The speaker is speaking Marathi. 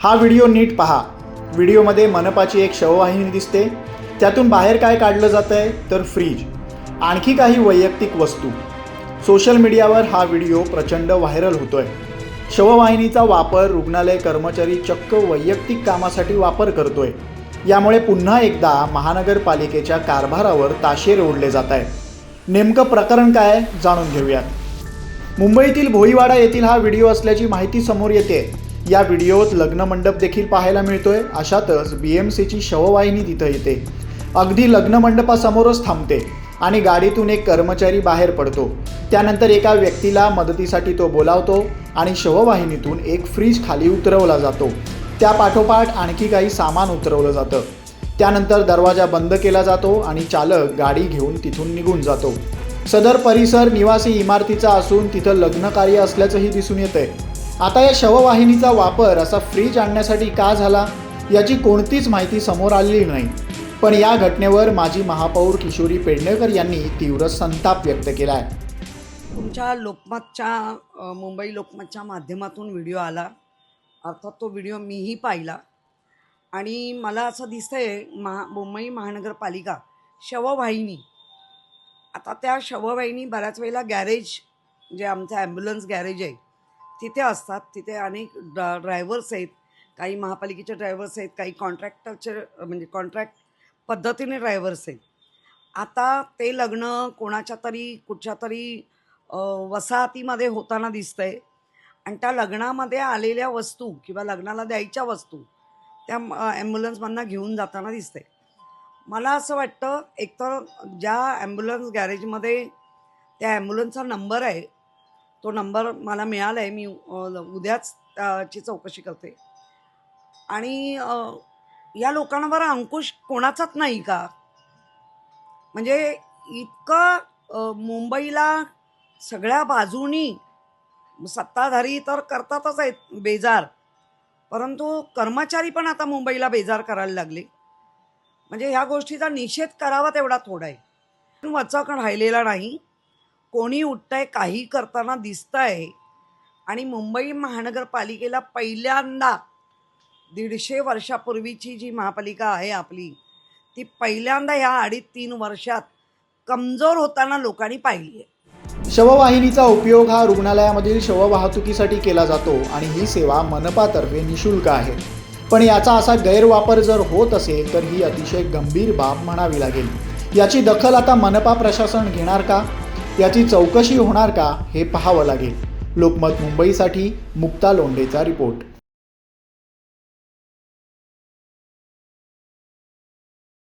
हा व्हिडिओ नीट पहा. व्हिडिओमध्ये मनपाची एक शववाहिनी दिसते. त्यातून बाहेर काय काढलं जात आहे तर फ्रीज. आणखी काही वैयक्तिक वस्तू. सोशल मीडियावर हा व्हिडिओ प्रचंड व्हायरल होतोय. शववाहिनीचा वापर रुग्णालय कर्मचारी चक्क वैयक्तिक कामासाठी वापर करतोय. यामुळे पुन्हा एकदा महानगरपालिकेच्या कारभारावर ताशेर ओढले जात आहे नेमकं प्रकरण काय जाणून घेऊयात. मुंबईतील भोईवाडा येथील हा व्हिडिओ असल्याची माहिती समोर येते या व्हिडिओत लग्न मंडप देखील पाहायला मिळतोय. अशातच बी एम सीची शववाहिनी तिथं येते. अगदी लग्न मंडपासमोरच थांबते आणि गाडीतून एक कर्मचारी बाहेर पडतो. त्यानंतर एका व्यक्तीला मदतीसाठी तो बोलावतो आणि शववाहिनीतून एक फ्रीज खाली उतरवला जातो. त्या पाठोपाठ आणखी काही सामान उतरवलं जातं. त्यानंतर दरवाजा बंद केला जातो आणि चालक गाडी घेऊन तिथून निघून जातो. सदर परिसर निवासी इमारतीचा असून तिथं लग्न कार्य असल्याचंही दिसून येतंय. आता या शववाहिनीचा वापर असा फ्रीज आणण्यासाठी का झाला याची कोणतीच माहिती समोर आलेली नाही. पण या घटनेवर माजी महापौर किशोरी पेडणेकर यांनी तीव्र संताप व्यक्त केला आहे तुमच्या लोकमतच्या मुंबई लोकमतच्या माध्यमातून व्हिडिओ आला. अर्थात तो व्हिडिओ मीही पाहिला. आणि मला असं दिसतं आहे महा मुंबई महानगरपालिका शववाहिनी आता त्या शववाहिनी बऱ्याच वेळेला गॅरेज जे आमचं ॲम्ब्युलन्स गॅरेज आहे तिथे असतात तिथे अनेक ड्रा ड्रायव्हर्स आहेत काही महापालिकेचे ड्रायव्हर्स आहेत काही कॉन्ट्रॅक्टरचे म्हणजे कॉन्ट्रॅक्ट पद्धतीने ड्रायव्हर्स आहेत. आता ते लग्न कोणाच्या तरी कुठच्या तरी वसाहतीमध्ये होताना दिसतंय आणि त्या लग्नामध्ये आलेल्या वस्तू किंवा लग्नाला द्यायच्या वस्तू त्या ॲम्ब्युलन्समधनं घेऊन जाताना दिसते मला असं वाटतं एकतर ज्या ॲम्ब्युलन्स गॅरेजमध्ये त्या ॲम्ब्युलन्सचा नंबर आहे तो नंबर मला मिळाला आहे मी उद्याच त्याची चौकशी करते. आणि या लोकांवर अंकुश कोणाचाच नाही का? म्हणजे इतकं मुंबईला सगळ्या बाजूनी सत्ताधारी तर करतातच आहेत बेजार. परंतु कर्मचारी पण आता मुंबईला बेजार करायला लागले. म्हणजे ह्या गोष्टीचा निषेध करावा तेवढा थोडा आहे. वचक राहिलेला नाही. कोणी उठतंय काही करताना दिसतंय. आणि मुंबई महानगरपालिकेला पहिल्यांदा दीडशे वर्षापूर्वीची जी महापालिका आहे आपली ती पहिल्यांदा ह्या अडीच तीन वर्षात कमजोर होताना लोकांनी पाहिली आहे. शववाहिनीचा उपयोग हा रुग्णालयामधील शववाहतुकीसाठी केला जातो आणि ही सेवा मनपातर्फे निशुल्क आहे. पण याचा असा गैरवापर जर होत असेल तर ही अतिशय गंभीर बाब म्हणावी लागेल. याची दखल आता मनपा प्रशासन घेणार का? याची चौकशी होणार का हे पाहावं लागेल. लोकमत मुंबईसाठी मुक्ता लोंढेचा रिपोर्ट.